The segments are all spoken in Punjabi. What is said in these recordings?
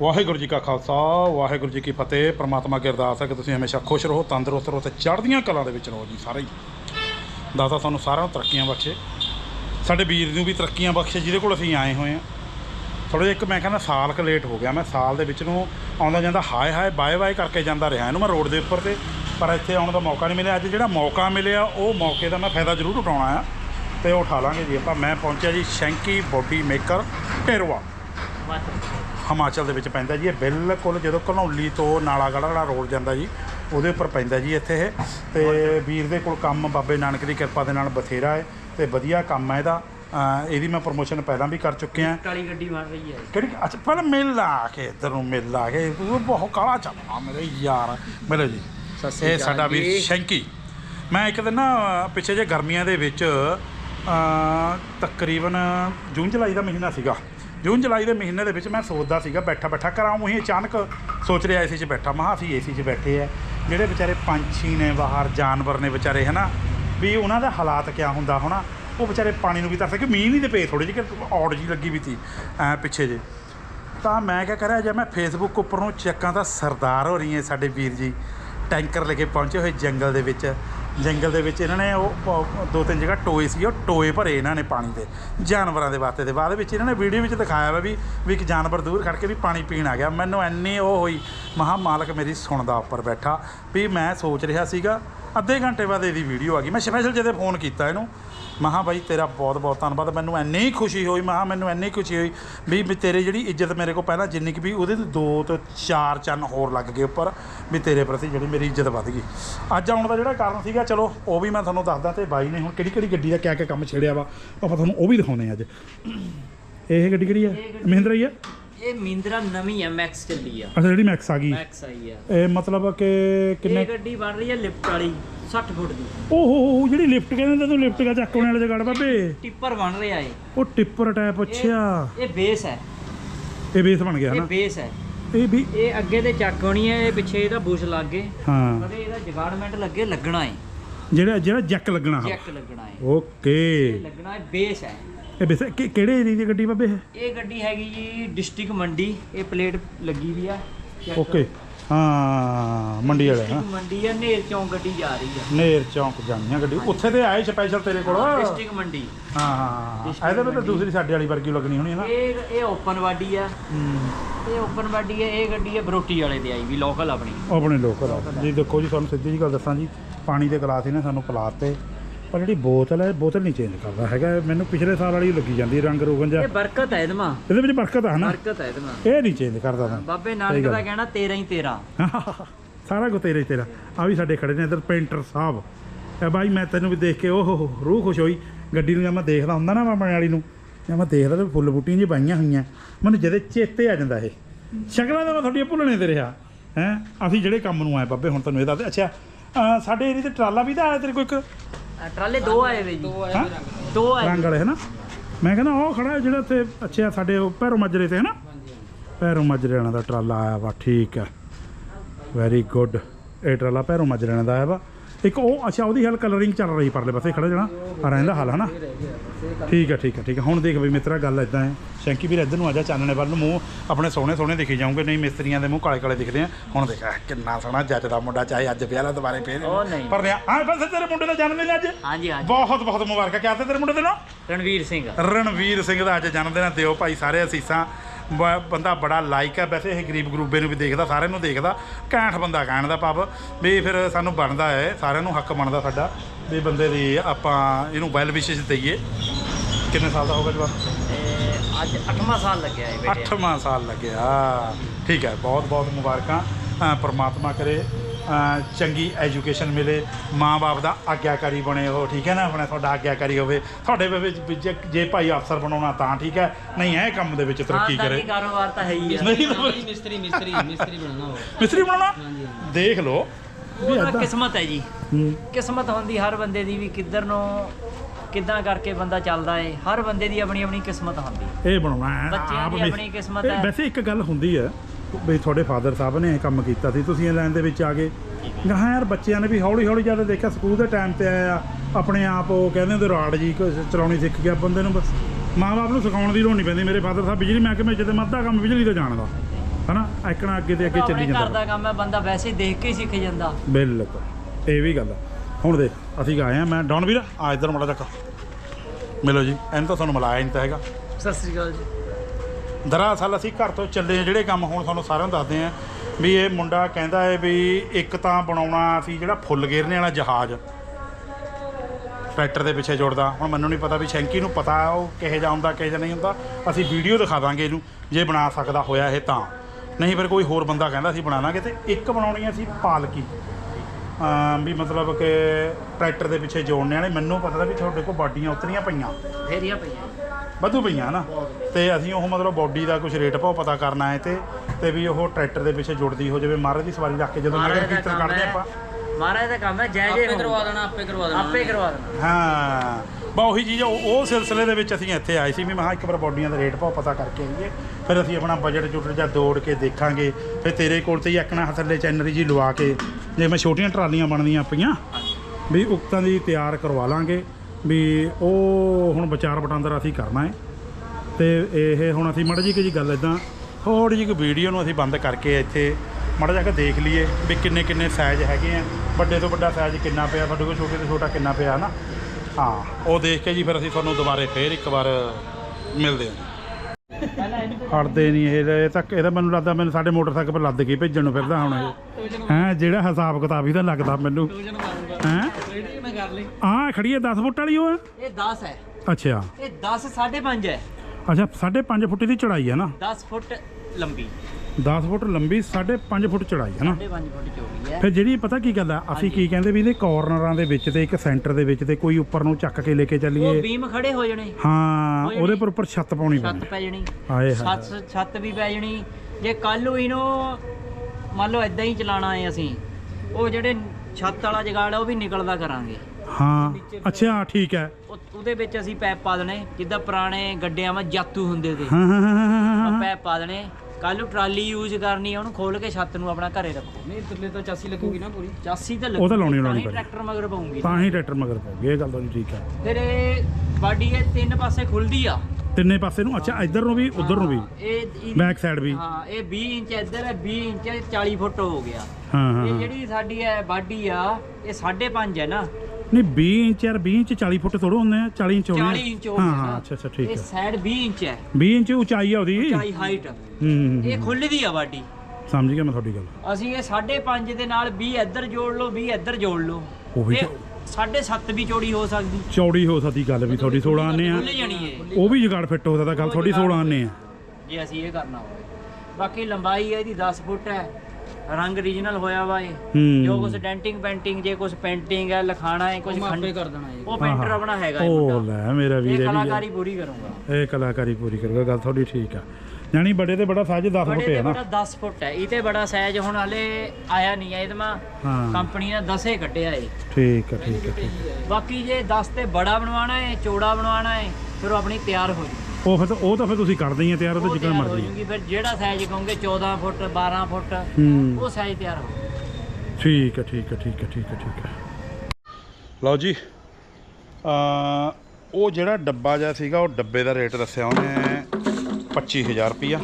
ਵਾਹਿਗੁਰੂ ਜੀ ਕਾ ਖਾਲਸਾ, ਵਾਹਿਗੁਰੂ ਜੀ ਕੀ ਫਤਿਹ। ਪ੍ਰਮਾਤਮਾ ਅੱਗੇ ਅਰਦਾਸ ਹੈ ਕਿ ਤੁਸੀਂ ਹਮੇਸ਼ਾ ਖੁਸ਼ ਰਹੋ, ਤੰਦਰੁਸਤ ਰਹੋ ਤੇ ਚੜ੍ਹਦੀਆਂ ਕਲਾਂ ਦੇ ਵਿੱਚ ਰਹੋ ਜੀ ਸਾਰੇ ਹੀ ਦਾਤਾ ਸਾਨੂੰ ਸਾਰਿਆਂ ਨੂੰ ਤਰੱਕੀਆਂ ਬਖਸ਼ੇ। ਸਾਡੇ ਵੀਰ ਨੂੰ ਵੀ ਤਰੱਕੀਆਂ ਬਖਸ਼ੇ, ਜਿਹਦੇ ਕੋਲ ਅਸੀਂ ਆਏ ਹੋਏ ਹਾਂ। ਥੋੜ੍ਹਾ ਜਿਹਾ ਇੱਕ ਮੈਂ ਕਹਿੰਦਾ ਸਾਲ ਕੁ ਲੇਟ ਹੋ ਗਿਆ, ਮੈਂ ਸਾਲ ਦੇ ਵਿੱਚ ਨੂੰ ਆਉਂਦਾ ਜਾਂਦਾ ਹਾਏ ਹਾਏ, ਬਾਏ ਬਾਏ ਕਰਕੇ ਜਾਂਦਾ ਰਿਹਾ ਇਹਨੂੰ ਮੈਂ ਰੋਡ ਦੇ ਉੱਪਰ ਤੇ। ਪਰ ਇੱਥੇ ਆਉਣ ਦਾ ਮੌਕਾ ਨਹੀਂ ਮਿਲਿਆ। ਅੱਜ ਜਿਹੜਾ ਮੌਕਾ ਮਿਲਿਆ, ਉਹ ਮੌਕੇ ਦਾ ਮੈਂ ਫਾਇਦਾ ਜ਼ਰੂਰ ਉਠਾਉਣਾ ਆ ਤੇ ਉਹ ਉਠਾ ਲਾਂਗੇ ਜੀ ਆਪਾਂ। ਮੈਂ ਪਹੁੰਚਿਆ ਜੀ ਸ਼ੈਂਕੀ ਬੋਡੀ ਮੇਕਰ, ਢੇਰਵਾ। ਹਿਮਾਚਲ ਦੇ ਵਿੱਚ ਪੈਂਦਾ ਜੀ। ਇਹ ਬਿਲਕੁਲ ਜਦੋਂ ਘਨੌਲੀ ਤੋਂ ਨਾਲਾਗੜ੍ਹ ਵਾਲਾ ਰੋਡ ਜਾਂਦਾ ਜੀ ਉਹਦੇ ਉੱਪਰ ਪੈਂਦਾ ਜੀ ਇੱਥੇ ਇਹ। ਤੇ ਵੀਰ ਦੇ ਕੋਲ ਕੰਮ ਬਾਬੇ ਨਾਨਕ ਦੀ ਕਿਰਪਾ ਦੇ ਨਾਲ ਬਥੇਰਾ ਹੈ ਤੇ ਵਧੀਆ ਕੰਮ ਹੈ ਇਹਦਾ। ਇਹਦੀ ਮੈਂ ਪ੍ਰੋਮੋਸ਼ਨ ਪਹਿਲਾਂ ਵੀ ਕਰ ਚੁੱਕਿਆ ਕਾਲੀ ਗੱਡੀ ਮਾਰ ਰਹੀ ਹੈ। ਕਿਹੜੀ ਅੱਛਾ ਪਹਿਲਾਂ ਮਿਲ ਆ ਕੇ ਇੱਧਰ ਨੂੰ ਮਿਲ ਆ ਕੇ। ਬਹੁਤ ਕਾਲਾ ਚੱਲਦਾ ਮੇਰੇ ਯਾਰ। ਮਿਲੋ ਜੀ। ਇਹ ਸਾਡਾ ਵੀਰ। ਸ਼ੈਂਕੀ। ਮੈਂ ਇੱਕ ਦਿਨ ਨਾ ਪਿੱਛੇ ਜੇ ਗਰਮੀਆਂ ਦੇ ਵਿੱਚ ਤਕਰੀਬਨ ਜੂਨ ਜੁਲਾਈ ਦਾ ਮਹੀਨਾ ਸੀਗਾ। ਜੂਨ ਜੁਲਾਈ ਦੇ ਮਹੀਨੇ ਦੇ ਵਿੱਚ ਮੈਂ ਸੋਚਦਾ ਸੀਗਾ, ਬੈਠਾ ਬੈਠਾ ਘਰਾਂ ਉਹੀ ਅਚਾਨਕ ਸੋਚ ਰਿਹਾ ਏਸੀ 'ਚ ਬੈਠਾ। ਮਹਾ ਅਸੀਂ ਏਸੀ 'ਚ ਬੈਠੇ ਆ। ਜਿਹੜੇ ਵਿਚਾਰੇ ਪੰਛੀ ਨੇ, ਬਾਹਰ ਜਾਨਵਰ ਨੇ ਵਿਚਾਰੇ, ਹਨਾ? ਵੀ ਉਹਨਾਂ ਦਾ ਹਾਲਾਤ ਕਿਆ ਹੁੰਦਾ ਹੋਣਾ? ਉਹ ਵਿਚਾਰੇ ਪਾਣੀ ਨੂੰ ਵੀ ਤਰਸ ਕਿ ਮੀਂਹ ਨਹੀਂ ਤੇ ਪਏ ਥੋੜੀ ਜਿਹੀ ਕਿ ਔੜ ਜੀ ਲੱਗੀ ਵੀ ਤੀ ਪਿੱਛੇ ਜੇ। ਤਾਂ ਮੈਂ ਕਿਆ ਕਰਿਆ, ਜੇ ਮੈਂ ਫੇਸਬੁੱਕ ਉੱਪਰ ਨੂੰ ਚੈੱਕਾਂ ਦਾ ਸਰਦਾਰ ਹੋ ਰਹੀ ਹੈ ਸਾਡੇ ਵੀਰ ਜੀ, ਟੈਂਕਰ ਲੈ ਕੇ ਪਹੁੰਚੇ ਹੋਏ ਜੰਗਲ ਦੇ ਵਿੱਚ। ਜੰਗਲ ਦੇ ਵਿੱਚ ਇਹਨਾਂ ਨੇ ਉਹ ਉਹ ਦੋ ਤਿੰਨ ਜਗ੍ਹਾ ਟੋਏ ਸੀ ਉਹ ਟੋਏ ਭਰੇ ਇਹਨਾਂ ਨੇ ਪਾਣੀ ਦੇ, ਜਾਨਵਰਾਂ ਦੇ ਵਾਸਤੇ ਦੇ। ਬਾਅਦ ਵਿੱਚ ਇਹਨਾਂ ਨੇ ਵੀਡੀਓ ਵਿੱਚ ਦਿਖਾਇਆ ਵਾ ਵੀ ਵੀ ਇੱਕ ਜਾਨਵਰ ਦੂਰ ਖੜ ਕੇ ਵੀ ਪਾਣੀ ਪੀਣ ਆ ਗਿਆ। ਮੈਨੂੰ ਐਨੀ ਉਹ ਹੋਈ, ਮਹਾ ਮਾਲਕ ਮੇਰੀ ਸੁਣਦਾ ਉੱਪਰ ਬੈਠਾ ਵੀ ਮੈਂ ਸੋਚ ਰਿਹਾ ਸੀਗਾ, ਅੱਧੇ ਘੰਟੇ ਬਾਅਦ ਇਹਦੀ ਵੀਡੀਓ ਆ ਗਈ। ਮੈਂ ਸਪੈਸ਼ਲ ਜਿਹਦੇ ਫੋਨ ਕੀਤਾ ਇਹਨੂੰ ਮਹਾ ਬਾਈ ਤੇਰਾ ਬਹੁਤ ਬਹੁਤ ਧੰਨਵਾਦ। ਮੈਨੂੰ ਇੰਨੀ ਖੁਸ਼ੀ ਹੋਈ ਮਹਾ ਮੈਨੂੰ ਇੰਨੀ ਖੁਸ਼ੀ ਹੋਈ ਵੀ ਤੇਰੀ ਜਿਹੜੀ ਇੱਜ਼ਤ ਮੇਰੇ ਕੋਲ ਪਹਿਲਾਂ ਜਿੰਨੀ ਕੁ ਵੀ ਉਹਦੇ ਤੋਂ ਦੋ ਤੋਂ ਚਾਰ ਚੰਨ ਹੋਰ ਲੱਗ ਗਏ ਉੱਪਰ ਵੀ ਤੇਰੇ ਪ੍ਰਤੀ ਜਿਹੜੀ ਮੇਰੀ ਇੱਜ਼ਤ ਵੱਧ ਗਈ। ਅੱਜ ਆਉਣ ਦਾ ਜਿਹੜਾ ਕਾਰਨ ਸੀਗਾ ਚਲੋ ਉਹ ਵੀ ਮੈਂ ਤੁਹਾਨੂੰ ਦੱਸਦਾ ਤੇ ਬਾਈ ਨੇ ਹੁਣ ਕਿਹੜੀ ਕਿਹੜੀ ਗੱਡੀ ਦਾ ਕਿਆ ਕਿਆ ਕੰਮ ਛੇੜਿਆ ਵਾ ਆਪਾਂ ਤੁਹਾਨੂੰ ਉਹ ਵੀ ਦਿਖਾਉਂਦੇ ਹਾਂ ਅੱਜ। ਇਹ ਗੱਡੀ ਕਿਹੜੀ ਆ ਮਹਿੰਦਰਾ ਹੀ ਆ? ਇਹ ਮਹਿੰਦਰਾ ਨਵੀਂ ਹੈ ਮੈਕਸ ਚੱਲੀ ਆ। ਅੱਛਾ ਜਿਹੜੀ ਮੈਕਸ ਆ ਗਈ। ਮੈਕਸ ਆਈ ਆ। ਇਹ ਮਤਲਬ ਕਿ ਕਿੰਨੇ ਇਹ ਗੱਡੀ ਬਣ ਰਹੀ ਹੈ ਲਿਫਟ ਵਾਲੀ 60 ਫੁੱਟ ਦੀ। ਓਹੋ ਹੋ ਜਿਹੜੀ ਲਿਫਟ ਕਹਿੰਦੇ ਤੂੰ ਲਿਫਟ ਕਾ ਚੱਕਣੇ ਵਾਲੇ ਜਗੜ ਬਾਬੇ। ਟਿੱਪਰ ਬਣ ਰਿਹਾ ਏ ਉਹ ਟਿੱਪਰ ਟਾਈਪ ਅੱਛਾ। ਇਹ ਬੇਸ ਹੈ ਇਹ ਬੇਸ ਬਣ ਗਿਆ ਇਹ ਨਾ। ਬੇਸ ਹੈ ਇਹ ਵੀ ਇਹ ਅੱਗੇ ਤੇ ਚੱਕ ਹੋਣੀ ਹੈ ਇਹ ਪਿੱਛੇ ਇਹਦਾ ਬੁਸ਼ ਲੱਗ ਗਏ। ਹਾਂ। ਕਦੇ ਇਹਦਾ ਜਗਾੜਮੈਂਟ ਲੱਗੇ ਲੱਗਣਾ ਏ। ਜਿਹੜਾ ਜਿਹੜਾ ਜੈਕ ਲੱਗਣਾ। ਚੈੱਕ ਲੱਗਣਾ ਏ। ਇਹ ਓਕੇ ਲੱਗਣਾ ਹੈ ਬੇਸ ਹੈ ਇਹ ਬੇਸ ਕਿ- ਕਿਹੜੇ ਏਰੀਆ ਦੀ ਗੱਡੀ ਬਾਬੇ ਇਹ? ਇਹ ਗੱਡੀ ਹੈਗੀ ਜੀ ਡਿਸਟ੍ਰਿਕਟ ਮੰਡੀ ਇਹ ਪਲੇਟ ਲੱਗੀ ਵੀ ਆ। Check okay. ਹਾਂ ਮੰਡੀ ਵਾਲੇ ਹਾਂ। district ਮੰਡੀ ਆ ਨੇਰ ਚੌਂਕ ਗੱਡੀ ਜਾ ਰਹੀ ਆ। ਨੇਰ ਚੌਂਕ ਜਾਣੀਆਂ ਗੱਡੀ। ਉੱਥੇ ਤੇ ਆਏ ਸਪੈਸ਼ਲ ਤੇਰੇ ਕੋਲ? ਹਾਂ ਡਿਸਟ੍ਰਿਕਟ ਮੰਡੀ। ਹਾਂ ਇਹਦੇ ਵਿੱਚ ਤਾਂ। ਦੂਸਰੀ ਸਾਡੇ ਵਾਲੀ ਵਰਗੀ ਲੱਗਣੀ ਹੋਣੀ ਹੈ ਨਾ। ਇਹ ਇਹ ਓਪਨ ਵਾਡੀ ਆ। ਹੂੰ। ਇਹ ਓਪਨ ਵਾਡੀ ਹੈ ਇਹ ਗੱਡੀ ਹੈ ਬਰੋਟੀ ਵਾਲੇ ਦੀ ਆਈ ਵੀ ਲੋਕਲ ਆਪਣੀ। ਆਪਣੇ ਲੋਕਲ ਜੀ ਦੇਖੋ ਜੀ ਤੁਹਾਨੂੰ ਸਿੱਧੀ ਜੀ ਗੱਲ ਦੱਸਾਂ ਜੀ। ਪਾਣੀ ਦੇ ਗਲਾਸ ਇਹਨੇ ਸਾਨੂੰ ਪਿਲਾਤੇ। ਪਰ ਜਿਹੜੀ ਬੋਤਲ ਹੈ ਬੋਤਲ ਨਹੀਂ ਚੇਂਜ ਕਰਦਾ ਹੈਗਾ। ਮੈਨੂੰ ਪਿਛਲੇ ਸਾਲ ਵਾਲੀ ਲੱਗੀ ਜਾਂਦੀ ਰੰਗ ਰੋਗਨ ਜਾਂ ਇਹ ਬਰਕਤ ਹੈ ਇਹਦਮਾ ਇਹਦੇ ਵਿੱਚ ਬਰਕਤ ਆ ਹਨਾ ਬਰਕਤ ਹੈ ਇਹਦਮਾ ਇਹ ਨਹੀਂ ਚੇਂਜ ਕਰਦਾ ਤਾਂ ਬਾਬੇ ਨਾਨਕ। ਦਾ ਕਹਿਣਾ 13 ਹੀ 13 ਸਾਰਾ ਕੁ ਤੇਰੇ ਹੀ ਤੇਰਾ। ਆ ਵੀ ਸਾਡੇ ਖੜੇ ਨੇ ਇਧਰ ਪੇਂਟਰ ਸਾਹਿਬ। ਇਹ ਬਾਈ ਮੈਂ ਤੈਨੂੰ ਵੀ ਦੇਖ ਕੇ ਉਹ ਹੋ ਹੋ, ਰੂਹ ਖੁਸ਼ ਹੋਈ। ਗੱਡੀ ਨੂੰ ਜਾਂ ਮੈਂ ਦੇਖਦਾ ਹੁੰਦਾ ਨਾ ਮਾਮਾ ਵਾਲੀ ਨੂੰ। ਜਾਂ ਮੈਂ ਦੇਖਦਾ ਤੇ ਫੁੱਲ ਬੂਟੀਆਂ ਜੀ ਪਾਈਆਂ ਹੋਈਆਂ। ਮੈਨੂੰ ਜਦੇ ਚੇਤੇ ਆ ਜਾਂਦਾ ਇਹ। ਸ਼ਕਲਾਂ ਦਾ ਮੈਂ ਤੁਹਾਡੀਆਂ ਭੁੱਲਣੇ ਤੇ ਰਿਹਾ। ਹੈ? ਅਸੀਂ ਜਿਹੜੇ ਕੰਮ ਨੂੰ ਆਏ ਬਾਬੇ ਹੁਣ ਤੈਨੂੰ ਇਹ ਦੱਸ ਅੱਛਾ ਅਹ ਸਾਡੇ ਏਰੀਏ ਤੇ ਟਰਾਲਾ ਵੀ ਤਾਂ ਆਇਆ ਤੇਰੇ ਕੋਲ ਇੱਕ? ਟਰਾਲੇ ਦੋ ਆਏ ਵੇ ਜੀ। ਹਾਂ? ਦੋ ਆਏ ਰੰਗ ਵਾਲੇ ਹੈ ਨਾ ਮੈਂ ਕਹਿੰਦਾ ਉਹ ਖੜਾ ਹੈ ਜਿਹੜਾ ਉੱਥੇ ਅੱਛਾ ਸਾਡੇ ਉਹ ਭੈਰੋ ਮਾਜਰੇ ਤੇ ਹੈ ਨਾ ਭੈਰੋ ਮਾਜਰੇ ਵਾਲਾ ਦਾ ਟਰਾਲਾ ਆਇਆ ਵਾ ਠੀਕ ਹੈ। ਵੈਰੀ ਗੁੱਡ ਇਹ ਟਰਾਲਾ ਭੈਰੋ ਮਾਜਰੇ ਵਾਲਾ ਦਾ ਆਇਆ ਵਾ। ਇੱਕ ਉਹ ਅੱਛਾ ਉਹਦੀ ਹਾਲ ਕਲਰਿੰਗ ਚੱਲ ਰਹੀ ਪਰਲੇ ਪਾਸੇ ਖੜਾ ਜਣਾ। ਆ ਰਹਿੰਦਾ ਹਾਲ ਹੈ ਨਾ ਠੀਕ ਹੈ ਠੀਕ ਹੈ ਠੀਕ ਹੈ। ਹੁਣ ਦੇਖ ਬਈ ਮਿੱਤਰਾ ਗੱਲ ਇਦਾਂ ਹੈ। ਸ਼ੈਂਕੀ ਵੀਰ ਇੱਧਰ ਨੂੰ ਆ ਜਾ ਚਾਨਣੇ ਵੱਲ ਨੂੰ। ਮੂੰਹ ਆਪਣੇ ਸੋਹਣੇ ਸੋਹਣੇ ਦਿਖੀ ਜਾਊਂਗੇ। ਨਹੀਂ ਮਿਸਤਰੀਆਂ ਦੇ ਮੂੰਹ ਕਾਲੇ ਕਾਲੇ ਦਿਖਦੇ ਆ। ਹੁਣ ਦੇਖ ਕਿੰਨਾ ਸੋਹਣਾ ਜੱਜ ਦਾ ਮੁੰਡਾ ਚਾਹੇ ਅੱਜ ਵਿਆਹ ਲਾ ਦੁਬਾਰੇ ਫੇਰ। ਪਰ ਹਾਂ ਬਸ ਤੇਰੇ ਮੁੰਡੇ ਦਾ ਜਨਮ ਦਿਨ ਅੱਜ। ਹਾਂਜੀ ਹਾਂਜੀ। ਬਹੁਤ ਬਹੁਤ ਮੁਬਾਰਕਾਂ। ਤੇ ਤੇਰੇ ਮੁੰਡੇ ਦੇ ਨਾਂ ਰਣਵੀਰ ਸਿੰਘ ਰਣਵੀਰ ਸਿੰਘ ਦਾ ਅੱਜ ਜਨਮ ਦਿਨ ਦਿਓ ਭਾਈ ਸਾਰੇ ਅਸੀਸਾਂ। ਬੰਦਾ ਬੜਾ ਲਾਈਕ ਹੈ ਵੈਸੇ ਇਹ ਗਰੀਬ ਗਰੂਬੇ ਨੂੰ ਵੀ ਦੇਖਦਾ ਸਾਰਿਆਂ ਨੂੰ ਦੇਖਦਾ। ਘੈਂਟ ਬੰਦਾ ਕਹਿਣ ਦਾ ਭਾਵ ਵੀ ਫਿਰ ਸਾਨੂੰ ਬਣਦਾ ਹੈ ਸਾਰਿਆਂ ਨੂੰ ਹੱਕ ਬਣਦਾ ਸਾਡਾ। ਵੀ ਬੰਦੇ ਦੀ ਆਪਾਂ ਇਹਨੂੰ ਵੈਲ ਵਿਸ਼ੇਸ ਦਈਏ। ਕਿੰਨੇ ਸਾਲ ਦਾ ਹੋਗਾ ਜਵਾਬ ਤੇ ਅੱਜ 8ਵਾਂ ਸਾਲ ਲੱਗਿਆ ਇਹ ਬੇਟੇ 8ਵਾਂ ਸਾਲ ਲੱਗਿਆ। ਠੀਕ ਹੈ ਬਹੁਤ ਬਹੁਤ ਮੁਬਾਰਕਾਂ ਪ੍ਰਮਾਤਮਾ ਕਰੇ। ਚੰਗੀ ਐਜੂਕੇਸ਼ਨ ਮਿਲੇ ਮਾਂ-ਬਾਪ ਦਾ ਆਗਿਆਕਾਰੀ ਬਣੇ ਉਹ ਠੀਕ ਹੈ ਨਾ? ਆਪਣਾ ਤੁਹਾਡਾ ਆਗਿਆਕਾਰੀ ਹੋਵੇ। ਤੁਹਾਡੇ ਵਿੱਚ ਜੇ- ਭਾਈ ਅਫਸਰ ਬਣਾਉਣਾ ਤਾਂ ਠੀਕ ਹੈ। ਨਹੀਂ ਇਹ ਕੰਮ ਦੇ ਵਿੱਚ ਤਰੱਕੀ ਹਾਂ, ਕਰੇ। ਕਾਰੋਬਾਰ ਤਾਂ ਹੈ ਹੀ ਮਿਸਤਰੀ ਮਿਸਤਰੀ ਮਿਸਤਰੀ ਬਣਾਉਣਾ ਹੋ ਮਿਸਤਰੀ ਬਣਾਉਣਾ? ਦੇਖ ਲਓ। ਕਿਸਮਤ ਹੈ ਜੀ। ਹੂੰ। ਕਿਸਮਤ ਹੁੰਦੀ ਹਰ ਬੰਦੇ ਦੀ ਵੀ ਕਿੱਧਰ ਨੂੰ ਕਿੱਦਾਂ ਕਰਕੇ ਬੰਦਾ ਚੱਲਦਾ ਏ ਹਰ ਬੰਦੇ ਦੀ ਆਪਣੀ ਆਪਣੀ ਕਿਸਮਤ ਹੁੰਦੀ। ਇਹ ਬਣਾਉਣਾ ਹੈ ਬੱਚਿਆਂ ਦੀ ਆਪਣੀ ਕਿਸਮਤ ਹੈ। ਵੈਸੇ ਇੱਕ ਗੱਲ ਹੁੰਦੀ ਹੈ ਵੀ ਤੁਹਾਡੇ ਫਾਦਰ ਸਾਹਿਬ ਨੇ ਇਹ ਕੰਮ ਕੀਤਾ ਸੀ। ਤੁਸੀਂ ਇਹ ਲਾਈਨ ਦੇ ਵਿੱਚ ਆ ਗਏ। ਗਾਹਾਂ ਯਾਰ ਬੱਚਿਆਂ ਨੇ ਵੀ ਹੌਲੀ ਹੌਲੀ ਜਦ ਦੇਖਿਆ ਸਕੂਲ ਦੇ ਟਾਈਮ ਤੇ ਆਇਆ ਆਪਣੇ ਆਪ ਉਹ ਕਹਿੰਦੇ ਹੁੰਦੇ ਰਾੜ ਜੀ ਚਲਾਉਣੀ ਸਿੱਖ ਗਿਆ ਬੰਦੇ ਨੂੰ। ਬਸ ਮਾਂ-ਬਾਪ ਨੂੰ ਸਿਖਾਉਣ ਦੀ ਲੋੜ ਨਹੀਂ ਪੈਂਦੀ। ਮੇਰੇ ਫਾਦਰ ਸਾਹਿਬ ਬਿਜਲੀ ਮਹਿਕਮੇ 'ਚ ਤੇ ਮੱਧਾ ਕੰਮ ਬਿਜਲੀ ਦਾ ਜਾਣਦਾ। ਹਨਾ? ਐਕਣਾ ਅੱਗੇ ਤੇ ਅੱਗੇ ਚੱਲੀ ਜਾਂਦਾ। ਦਾ ਕੰਮ ਹੈ ਬੰਦਾ ਵੈਸੇ ਹੀ ਦੇਖ ਕੇ ਹੀ ਸਿੱਖ ਜਾਂਦਾ। ਬਿਲਕੁਲ। ਇਹ ਵੀ ਗੱਲ ਆ। ਹੁਣ ਦੇਖ ਅਸੀਂ ਆਏ ਆ ਮੈਂ ਡੌਨ ਵੀਰ ਆ ਇੱਧਰ ਮੜਾ ਚੱਕ। ਮਿਲੋ ਜੀ ਇਹਨੂੰ ਤਾਂ ਤੁਹਾਨੂੰ ਮਿਲਾਇਆ ਨਹੀਂ ਤਾਂ ਹੈਗਾ। ਸਤਿ ਸ੍ਰੀ ਅਕਾਲ ਜੀ। ਦਰਅਸਲ ਅਸੀਂ ਘਰ ਤੋਂ ਚੱਲੇ ਆ ਜਿਹੜੇ ਕੰਮ ਹੁਣ ਤੁਹਾਨੂੰ ਸਾਰਿਆਂ ਨੂੰ ਦੱਸਦੇ ਆ ਵੀ ਇਹ ਮੁੰਡਾ ਕਹਿੰਦਾ ਹੈ ਵੀ ਇੱਕ ਤਾਂ ਬਣਾਉਣਾ ਸੀ ਜਿਹੜਾ ਫੁੱਲ ਗੇਰਨੇ ਵਾਲਾ ਜਹਾਜ਼, ਟਰੈਕਟਰ ਦੇ ਪਿੱਛੇ ਜੋੜਦਾ। ਹੁਣ ਮੈਨੂੰ ਨਹੀਂ ਪਤਾ ਵੀ ਸ਼ੈਂਕੀ ਨੂੰ ਪਤਾ ਉਹ ਕਿਹੇ ਜਿਹਾ ਹੁੰਦਾ, ਕਿਹੇ ਜਿਹਾ ਨਹੀਂ ਹੁੰਦਾ। ਅਸੀਂ ਵੀਡੀਓ ਦਿਖਾ ਦਾਂਗੇ ਇਹਨੂੰ, ਜੇ ਬਣਾ ਸਕਦਾ ਹੋਇਆ ਇਹ ਤਾਂ। ਨਹੀਂ ਫਿਰ ਕੋਈ ਹੋਰ ਬੰਦਾ ਕਹਿੰਦਾ ਅਸੀਂ ਬਣਾ ਲਾਂਗੇ ਤੇ ਇੱਕ ਬਣਾਉਣੀ ਆ ਸੀ ਪਾਲਕੀ। ਵੀ ਮਤਲਬ ਕਿ ਟਰੈਕਟਰ ਦੇ ਪਿੱਛੇ ਜੋੜਨੇ ਵਾਲੇ, ਮੈਨੂੰ ਪਤਾ ਵੀ ਤੁਹਾਡੇ ਕੋਲ ਬਾਡੀਆਂ ਉਤਰੀਆਂ ਪਈਆਂ। ਫੇਰੀਆਂ ਪਈਆਂ। ਵਾਧੂ ਪਈਆਂ ਨਾ। ਤੇ ਅਸੀਂ ਉਹ ਮਤਲਬ ਬਾਡੀ ਦਾ ਕੁਝ ਰੇਟ ਭਾਅ ਪਤਾ ਕਰਨਾ ਹੈ ਤੇ ਤੇ ਵੀ ਉਹ ਟਰੈਕਟਰ ਦੇ ਪਿੱਛੇ ਜੁੜਦੀ ਹੋ ਜਾਵੇ। ਮਹਾਰਾਜ ਦੀ ਸਵਾਰੀ ਰੱਖ ਕੇ ਜਦੋਂ ਨਗਰ ਮਹਾਰਾਜ ਦਾ ਕੀਰਤਨ ਕੱਢਦੇ ਆਪਾਂ ਹੈ। ਮਹਾਰਾਜ ਦਾ ਕੰਮ ਹੈ ਜੈ ਜੈ ਆਪੇ ਕਰਵਾ ਦੇਣਾ ਆਪੇ ਕਰਵਾ ਦੇਣਾ। ਆਪੇ ਕਰਵਾ ਦੇਣਾ। ਹਾਂ। ਬਾ ਉਹੀ ਚੀਜ਼ ਉਹ ਸਿਲਸਿਲੇ ਦੇ ਵਿੱਚ ਅਸੀਂ ਇੱਥੇ ਆਏ ਸੀ ਵੀ ਮੈਂ ਕਿਹਾ ਇੱਕ ਵਾਰ ਬਾਡੀਆਂ ਦਾ ਰੇਟ ਭਾਅ ਪਤਾ ਕਰਕੇ ਆਈਏ। ਫਿਰ ਅਸੀਂ ਆਪਣਾ ਬਜਟ ਜੁਟ ਜਾਂ ਦੌੜ ਕੇ ਦੇਖਾਂਗੇ। ਫਿਰ ਤੇਰੇ ਕੋਲ ਤੇ ਹੀ ਇੱਕ ਨਾ ਥੱਲੇ ਚੈਨਰੀ ਜੀ ਲਵਾ ਕੇ ਜਿਵੇਂ ਛੋਟੀਆਂ ਟਰਾਲੀਆਂ ਬਣਦੀਆਂ ਪਈਆਂ ਵੀ ਉਕਤਾਂ ਦੀ ਤਿਆਰ ਕਰਵਾ ਲਾਂਗੇ। ਵੀ ਉਹ ਹੁਣ ਵਿਚਾਰ ਵਟਾਂਦਰ ਅਸੀਂ ਕਰਨਾ ਹੈ। ਤੇ ਇਹ ਹੁਣ ਅਸੀਂ ਮਾੜਾ ਜੀ ਕਿ ਜੀ ਗੱਲ ਇਦਾਂ ਥੋੜੀ ਜਿਹੀ ਵੀਡੀਓ ਨੂੰ ਅਸੀਂ ਬੰਦ ਕਰਕੇ ਇੱਥੇ ਮਾੜਾ ਜਿਹਾ ਕਿ ਦੇਖ ਲਈਏ ਵੀ ਕਿੰਨੇ ਕਿੰਨੇ ਸਾਈਜ਼ ਹੈਗੇ ਆ। ਵੱਡੇ ਤੋਂ ਵੱਡਾ ਸਾਈਜ਼ ਕਿੰਨਾ ਪਿਆ ਸਾਡੇ ਕੋਲ ਛੋਟੇ ਤੋਂ ਛੋਟਾ ਕਿੰਨਾ ਪਿਆ ਨਾ। ਹਾਂ ਉਹ ਦੇਖ ਕੇ ਜੀ ਫਿਰ ਅਸੀਂ ਤੁਹਾਨੂੰ ਦੁਬਾਰੇ ਫੇਰ ਇੱਕ ਵਾਰ ਮਿਲਦੇ ਹਾਂ। ਹਟਦੇ ਨਹੀਂ ਇਹ ਇਹ ਤੱਕ ਇਹਦਾ ਮੈਨੂੰ ਲੱਗਦਾ ਮੈਨੂੰ ਸਾਡੇ ਮੋਟਰਸਾਈਕਲ 'ਤੇ ਲੱਦ ਕੇ ਭੇਜਣ ਨੂੰ ਫਿਰਦਾ ਹੁਣ ਇਹ। ਹੈ ਜਿਹੜਾ ਹਿਸਾਬ ਕਿਤਾਬ ਇਹਦਾ ਲੱਗਦਾ ਮੈਨੂੰ। ਕਰ ਲਈ। ਆਹ ਖੜੀ ਹੈ 10 ਫੁੱਟ ਵਾਲੀ ਉਹ? ਹੈ ਇਹ 10 ਹੈ। ਅੱਛਾ। ਇਹ 10 5.5 ਹੈ। ਅੱਛਾ 5.5 ਫੁੱਟ ਦੀ ਚੜਾਈ ਹੈ ਨਾ? 10 ਫੁੱਟ ਲੰਬੀ। 10 ਫੁੱਟ ਲੰਬੀ 5.5 ਫੁੱਟ ਚੜਾਈ ਹੈ ਨਾ? 5.5 ਫੁੱਟ ਚੌੜੀ ਹੈ। ਫਿਰ ਜਿਹੜੀ ਪਤਾ ਕੀ ਗੱਲ ਆ ਅਸੀਂ ਕੀ ਕਹਿੰਦੇ ਵੀ ਇਹਦੇ ਕਾਰਨਰਾਂ ਦੇ ਵਿੱਚ ਤੇ ਇੱਕ ਸੈਂਟਰ ਦੇ ਵਿੱਚ ਤੇ ਕੋਈ ਉੱਪਰ ਨੂੰ ਚੱਕ ਕੇ ਲੈ ਕੇ ਉਹ ਚੱਲੀਏ ਬੀਮ ਖੜੇ ਹੋ ਜਾਣੇ। ਹਾਂ ਉਹਦੇ ਪਰ ਉੱਪਰ ਛੱਤ ਪਾਉਣੀ ਛੱਤ ਪੈ ਜਾਣੀ। ਹਾਏ ਛੱਤ ਹਾਏ। ਛੱਤ ਵੀ ਪੈ ਜਾਣੀ। ਜੇ ਕੱਲ ਨੂੰ ਇਹਨੂੰ ਮੰਨ ਲਓ ਇਦਾਂ ਹੀ ਚਲਾਣਾ ਹੈ ਅਸੀਂ ਉਹ ਜਿਹੜੇ ਛੱਤ ਵਾਲਾ ਜਗਾੜ ਹੈ ਉਹ ਵੀ ਨਿਕਲਦਾ ਕਰਾਂਗੇ। ਹਾਂ ਅੱਛਾ ਠੀਕ ਹੈ। ਉਹ ਉਹਦੇ ਵਿੱਚ ਅਸੀਂ ਪੈਪ ਪਾ ਦੇਣੇ ਜਿੱਦਾਂ ਪੁਰਾਣੇ ਗੱਡਿਆਂ ਵਿੱਚ ਜਾਤੂ ਹੁੰਦੇ ਤੇ। ਹਾਂ ਹਾਂ ਹਾਂ, ਹਾਂ, ਹਾਂ, ਹਾਂ। ਪੈਪ ਪਾ ਦੇਣੇ ਕੱਲ ਨੂੰ ਟਰਾਲੀ ਯੂਜ਼ ਕਰਨੀ ਹੈ ਉਹਨੂੰ ਖੋਲ ਕੇ ਛੱਤ ਨੂੰ ਆਪਣਾ ਘਰੇ ਰੱਖੋ। ਨਹੀਂ ਤੁਰਲੇ ਤਾਂ ਚਾਸੀ ਲੱਗੂਗੀ ਨਾ ਪੂਰੀ। ਚਾਸੀ ਤਾਂ ਉਹ ਤਾਂ ਲਾਉਣੀ ਲਾਉਣੀ ਪੈਣੀ। ਟਰੈਕਟਰ ਮਗਰ ਪਾਉਂਗੀ। ਤਾਂ ਹੀ ਟਰੈਕਟਰ ਮਗਰ ਪਾਉਗੇ ਇਹ ਗੱਲ ਤਾਂ ਨਹੀਂ ਠੀਕ ਹੈ। ਫਿਰ ਇਹ ਬਾਡੀ ਇਹ ਤਿੰਨ ਪਾਸੇ ਖੁੱਲਦੀ ਆ। ਤਿੰਨੇ ਪਾਸੇ ਨੂੰ? ਅੱਛਾ ਇੱਧਰ ਨੂੰ ਵੀ ਉਧਰ ਨੂੰ ਵੀ? ਇਹ ਇਹਦੀ- ਬੈਕ ਸਾਈਡ ਵੀ? ਹਾਂ ਇਹ 20 ਇੰਚ ਇੱਧਰ ਹੈ 20 ਇੰਚ 40 ਫੁੱਟ ਹੋ ਗਿਆ। ਹਾਂ ਹਾਂ ਇਹ। ਜਿਹੜੀ ਸਾਡੀ ਹੈ ਬਾਡੀ ਆ ਇਹ 5.5 ਹੈ ਨਾ। ਨਹੀਂ 20 ਇੰਚ ਯਾਰ 20 ਇੰਚ 40 ਫੁੱਟ ਥੋੜਾ ਹੁੰਦੇ ਆ 40 ਇੰਚ ਹੋਣੇ ਆ। 40 ਇੰਚ ਹੋ ਹਾਂ ਹਾਂ। ਅੱਛਾ ਅੱਛਾ ਠੀਕ ਇਹ ਹੈ ਸਾਈਡ 20 ਇੰਚ ਹੈ। 20 ਇੰਚ ਉਚਾਈ ਆ ਉਹਦੀ। ਚਾਈ ਹਾਈਟ ਹੂੰ, ਹੂੰ ਇਹ ਹੂੰ। ਖੁੱਲਦੀ ਆ ਬਾਡੀ। ਸਮਝ ਗਿਆ ਮੈਂ ਤੁਹਾਡੀ ਗੱਲ। ਅਸੀਂ ਇਹ 5.5 ਦੇ ਨਾਲ 20 ਇੱਧਰ ਜੋੜ ਲਓ 20 ਇੱਧਰ ਜੋੜ ਲਓ। ਉਹੀ ਇਹ ਤਾਂ- 7.5 ਵੀ ਚੌੜੀ ਹੋ ਸਕਦੀ। ਚੌੜੀ ਹੋ ਸਕਦੀ ਗੱਲ ਵੀ ਤੁਹਾਡੀ 16 ਆਨੇ ਆ। ਹੈ ਉਹ ਵੀ ਜੁਗਾੜ ਫਿੱਟ ਹੋ ਸਕਦਾ ਗੱਲ ਤੁਹਾਡੀ 16 ਆਨੇ ਆ। ਜੇ ਅਸੀਂ ਇਹ ਕਰਨਾ ਹੋਵੇ। ਬਾਕੀ ਲੰਬਾਈ ਇਹਦੀ 10 ਫੁੱਟ ਹੈ। ਰੰਗ ਰੀਜਨਲ ਹੋਇਆ ਵਾ ਇਹ। ਹੂੰ। ਜੋ ਕੁਝ ਡੈਂਟਿੰਗ ਪੈਂਟਿੰਗ ਜੇ ਕੁਝ ਪੇਂਟਿੰਗ ਹੈ ਲਿਖਾਣਾ ਹੈ ਕੁਝ ਮੈਂ ਆਪੇ ਕਰ ਦੇਣਾ ਇਹ। ਉਹ ਪੇਂਟਰ ਆਪਣਾ ਹੈਗਾ ਇਹ ਉਹ ਲੈ ਮੇਰਾ ਇਹ ਵੀਰ ਇਹ ਵੀ ਕਲਾਕਾਰੀ ਪੂਰੀ ਕਰੂੰਗਾ। ਇਹ ਕਲਾਕਾਰੀ ਪੂਰੀ ਕਰੂਗਾ ਗੱਲ ਤੁਹਾਡੀ ਠੀਕ ਆ। ਯਾਨੀ ਬੜੇ ਤੇ ਬੜਾ ਸਾਈਜ਼ 10 ਬੜੇ ਫੁੱਟ ਤੇ ਹੈ ਨਾ। ਬੜਾ 10 ਫੁੱਟ ਹੈ। ਇਹ ਤੇ ਬੜਾ ਸਾਈਜ਼ ਹੁਣ ਹਲੇ ਆਇਆ ਨਹੀਂ ਹੈ ਇਹਦੇ ਮਾ ਹਾਂ। ਕੰਪਨੀ ਨੇ 10 ਹੀ ਕੱਢਿਆ ਏ ਠੀਕ ਆ ਠੀਕ ਆ ਠੀਕ ਆ। ਬਾਕੀ ਜੇ 10 ਤੇ ਬੜਾ ਬਣਵਾਉਣਾ ਹੈ ਚੌੜਾ ਬਣਵਾਉਣਾ ਹੈ ਫਿਰ ਉਹ ਆਪਣੀ ਤਿਆਰ ਹੋ ਜੂ। ਉਹ ਫਿਰ ਤਾਂ- ਉਹ ਤਾਂ ਫਿਰ ਤੁਸੀਂ ਕਰਦੇ ਹੀ ਆ ਤਿਆਰ ਉਹ ਤਾਂ ਜਿੱਦਾਂ ਤਿਆਰ ਹੋ ਮਰਜ਼ੀ ਜੂਗੀ ਫਿਰ ਜਿਹੜਾ ਸਾਈਜ਼ ਕਹੋਗੇ 14 ਫੁੱਟ 12 ਫੁੱਟ ਹੂੰ। ਉਹ ਸਾਈਜ਼ ਤਿਆਰ ਹੋ ਠੀਕ ਹੈ ਠੀਕ ਹੈ ਠੀਕ ਹੈ ਠੀਕ ਹੈ ਠੀਕ ਹੈ ਲਓ ਜੀ ਅ ਉਹ ਜਿਹੜਾ ਡੱਬਾ ਜਿਹਾ ਸੀਗਾ ਉਹ ਡੱਬੇ ਦਾ ਰੇਟ ਦੱਸਿਆ ਉਹਨੇ 25000 ਰੁਪਿਆ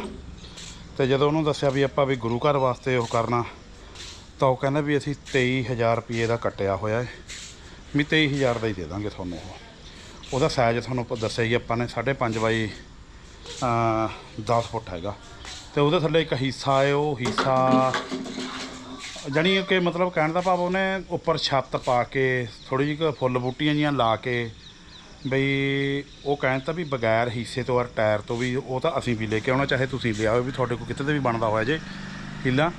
ਤੇ ਜਦੋਂ ਉਹਨੂੰ ਦੱਸਿਆ ਵੀ ਆਪਾਂ ਵੀ ਗੁਰੂ ਘਰ ਵਾਸਤੇ ਉਹ ਕਰਨਾ ਤਾਂ ਉਹ ਕਹਿੰਦਾ ਵੀ ਅਸੀਂ 23000 ਰੁਪਏ ਦਾ ਕੱਟਿਆ ਹੋਇਆ ਹੈ ਵੀ 23000 ਦਾ ਹੀ ਦੇ ਦਾਂਗੇ ਤੁਹਾਨੂੰ ਉਹ। ਉਹਦਾ ਸਾਈਜ਼ ਤੁਹਾਨੂੰ ਦੱਸਿਆ ਹੀ ਆਪਾਂ ਨੇ 5.5 ਬਾਈ ਅ 10 ਫੁੱਟ ਹੈਗਾ। ਤੇ ਉਹਦੇ ਥੱਲੇ ਇੱਕ ਹਿੱਸਾ ਹੈ, ਉਹ ਹਿੱਸਾ ਜਾਣੀ ਕਿ ਮਤਲਬ ਕਹਿਣ ਦਾ ਭਾਵ ਉਹਨੇ ਉੱਪਰ ਛੱਤ ਪਾ ਕੇ ਥੋੜੀ ਜਿਹੀ ਫੁੱਲ ਬੂਟੀਆਂ ਜੀਆਂ ਲਾ ਕੇ ਬਈ ਉਹ ਕਹਿਣ ਤਾਂ ਵੀ ਬਗੈਰ ਹਿੱਸੇ ਤੋਂ ਔਰ ਟਾਇਰ ਤੋਂ ਵੀ ਉਹ ਤਾਂ ਅਸੀਂ ਵੀ ਲੈ ਕੇ ਆਉਣਾ, ਚਾਹੇ ਤੁਸੀਂ ਲਿਆਓ ਵੀ ਤੁਹਾਡੇ ਕੋਲ ਕਿਤੇ ਤੇ ਵੀ ਬਣਦਾ ਹੋਇਆ ਜੇ ਹੀਲਾ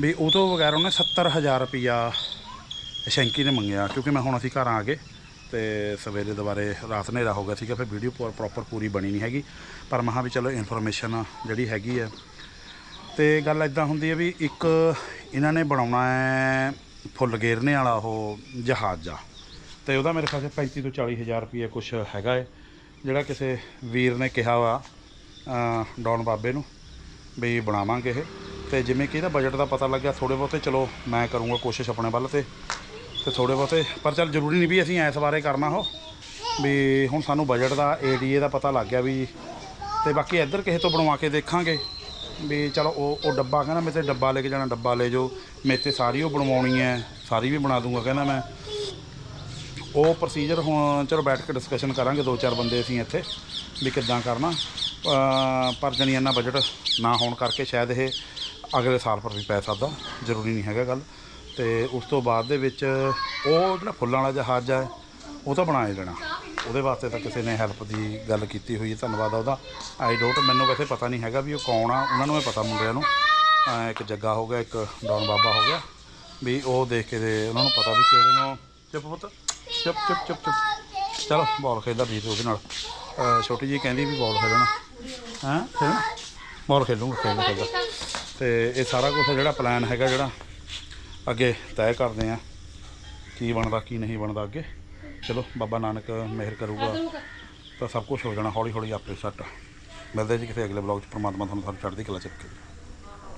ਵੀ ਉਹ ਤੋਂ ਬਗੈਰ ਉਹਨੇ 70000 ਰੁਪਿਆ ਸ਼ੈਂਕੀ ਨੇ ਮੰਗਿਆ, ਕਿਉਂਕਿ ਮੈਂ ਹੁਣ ਅਸੀਂ ਘਰ ਆ ਗਏ। ਤੇ ਸਵੇਰੇ ਦੁਬਾਰੇ ਰਾਤ ਹਨੇਰਾ ਹੋ ਗਿਆ ਸੀਗਾ ਫਿਰ ਵੀਡੀਓ ਪ੍ਰੋਪਰ ਪੂਰੀ ਬਣੀ ਨਹੀਂ ਹੈਗੀ। ਪਰ ਮਹਾ ਵੀ ਚਲੋ ਇਨਫੋਰਮੇਸ਼ਨ ਜਿਹੜੀ ਹੈਗੀ ਹੈ। ਤੇ ਗੱਲ ਇਦਾਂ ਹੁੰਦੀ ਹੈ ਵੀ ਇੱਕ ਇਹਨਾਂ ਨੇ ਬਣਾਉਣਾ ਹੈ ਫੁੱਲ ਗੇਰਨੇ ਵਾਲਾ ਉਹ ਜਹਾਜ਼ ਆ ਤੇ ਉਹਦਾ ਮੇਰੇ ਖਿਆਲ ਸੇ 35 ਤੋਂ 40 ਹਜ਼ਾਰ ਰੁਪਏ ਕੁਝ ਹੈਗਾ ਹੈ ਜਿਹੜਾ ਕਿਸੇ ਵੀਰ ਨੇ ਕਿਹਾ ਵਾ ਅ, ਡੌਨ ਬਾਬੇ ਨੂੰ ਵੀ ਬਣਾਵਾਂਗੇ ਇਹ। ਤੇ ਜਿਵੇਂ ਕਿ ਇਹਦਾ ਬਜਟ ਦਾ ਪਤਾ ਲੱਗਿਆ ਥੋੜੇ ਬਹੁਤੇ ਚਲੋ ਮੈਂ ਕਰੂੰਗਾ ਕੋਸ਼ਿਸ਼ ਆਪਣੇ ਵੱਲ ਤੇ। ਤੇ ਥੋੜੇ ਬਹੁਤੇ, ਪਰ ਚੱਲ ਜ਼ਰੂਰੀ ਨਹੀਂ ਵੀ ਅਸੀਂ ਐਸ ਬਾਰੇ ਕਰਨਾ ਉਹ, ਵੀ ਹੁਣ ਸਾਨੂੰ ਬਜਟ ਦਾ ਏਡੀਏ ਦਾ ਪਤਾ ਲੱਗ ਗਿਆ ਵੀ ਤੇ ਬਾਕੀ ਇੱਧਰ ਕਿਸੇ ਤੋਂ ਬਣਵਾ ਕੇ ਦੇਖਾਂਗੇ, ਵੀ ਚਲੋ ਉਹ ਉਹ ਡੱਬਾ ਕਹਿੰਦਾ ਮੈਂ ਤੇ ਡੱਬਾ ਲੈ ਕੇ ਜਾਣਾ, ਡੱਬਾ ਲੈ ਜਾਓ, ਮੇਰੇ ਤੇ ਸਾਰੀ ਉਹ ਬਣਵਾਉਣੀ ਹੈ, ਸਾਰੀ ਵੀ ਬਣਾ ਦੂੰਗਾ ਕਹਿੰਦਾ ਮੈਂ। ਉਹ ਪ੍ਰੋਸੀਜਰ ਹੁਣ ਚਲੋ ਬੈਠ ਕੇ ਡਿਸਕਸ਼ਨ ਕਰਾਂਗੇ, ਦੋ ਚਾਰ ਬੰਦੇ ਅਸੀਂ ਇੱਥੇ, ਵੀ ਕਿੱਦਾਂ ਕਰਨਾ। ਪਰ ਜਣੀ ਇੰਨਾ ਬਜਟ ਨਾ ਹੋਣ ਕਰਕੇ ਸ਼ਾਇਦ ਇਹ ਅਗਲੇ ਸਾਲ ਪਰ ਵੀ ਪੈ ਸਕਦਾ, ਜ਼ਰੂਰੀ ਨਹੀਂ ਹੈਗਾ ਗੱਲ। ਤੇ ਉਸ ਤੋਂ ਬਾਅਦ ਦੇ ਵਿੱਚ ਉਹ ਜਿਹੜਾ ਫੁੱਲਾਂ ਵਾਲਾ ਜਹਾਜ਼ ਹੈ, ਉਹ ਤਾਂ ਬਣਾ ਹੀ ਲੈਣਾ। ਉਹਦੇ ਵਾਸਤੇ ਤਾਂ ਕਿਸੇ ਨੇ ਹੈਲਪ ਦੀ ਗੱਲ ਕੀਤੀ ਹੋਈ ਹੈ, ਧੰਨਵਾਦ ਆ ਉਹਦਾ। ਆਈ ਡੋਟ ਮੈਨੂੰ ਵੈਸੇ ਪਤਾ ਨਹੀਂ ਹੈਗਾ ਵੀ ਉਹ ਕੌਣ ਆ, ਉਹਨਾਂ ਨੂੰ ਇਹ ਪਤਾ ਮੁੰਡਿਆਂ ਨੂੰ। ਇੱਕ ਜੱਗਾ ਹੋ ਗਿਆ, ਇੱਕ ਡੌਨ ਬਾਬਾ ਹੋ ਗਿਆ। ਵੀ ਉਹ ਦੇਖ ਕੇ ਦੇ ਉਹਨਾਂ ਨੂੰ ਪਤਾ ਵੀ ਕਿਹੜੇ ਨੂੰ ਚੁੱਪ ਪੁੱਤ, ਚੁੱਪ ਚੁੱਪ ਚੁੱਪ ਚੁੱਪ। ਚਲੋ ਬਾਲ ਖੇਡਦਾ ਵੀਰ ਉਹਦੇ ਨਾਲ। ਛੋਟੀ ਜੀ ਕਹਿੰਦੀ ਵੀ ਬਾਲ ਖੇਡਣਾ। ਹਾਂ? ਖੇਡਣਾ? ਬਾਲ ਖੇਡੂੰਗਾ ਖੇਡਦਾ ਖੇਡਦਾ ਤੇ ਇਹ ਸਾਰਾ ਕੁਝ ਜਿਹੜਾ ਪਲਾਨ ਹੈਗਾ ਜਿਹੜਾ ਅੱਗੇ ਤੈਅ ਕਰਦੇ ਆ ਕੀ ਬਣਦਾ ਕੀ ਨਹੀਂ ਬਣਦਾ ਅੱਗੇ। ਚਲੋ ਬਾਬਾ ਨਾਨਕ ਮਿਹਰ ਕਰੂਗਾ। ਤਾਂ ਸਭ ਕੁਝ ਹੋ ਜਾਣਾ ਹੌਲੀ ਹੌਲੀ ਆਪੇ ਸੈੱਟ ਮਿਲਦੇ ਜੀ ਕਿਸੇ ਅਗਲੇ ਬਲੌਗ 'ਚ। ਪ੍ਰਮਾਤਮਾ ਤੁਹਾਨੂੰ ਸਾਰੀ ਚੜ੍ਹਦੀ ਕਲਾ ਚ ਰੱਖੇ।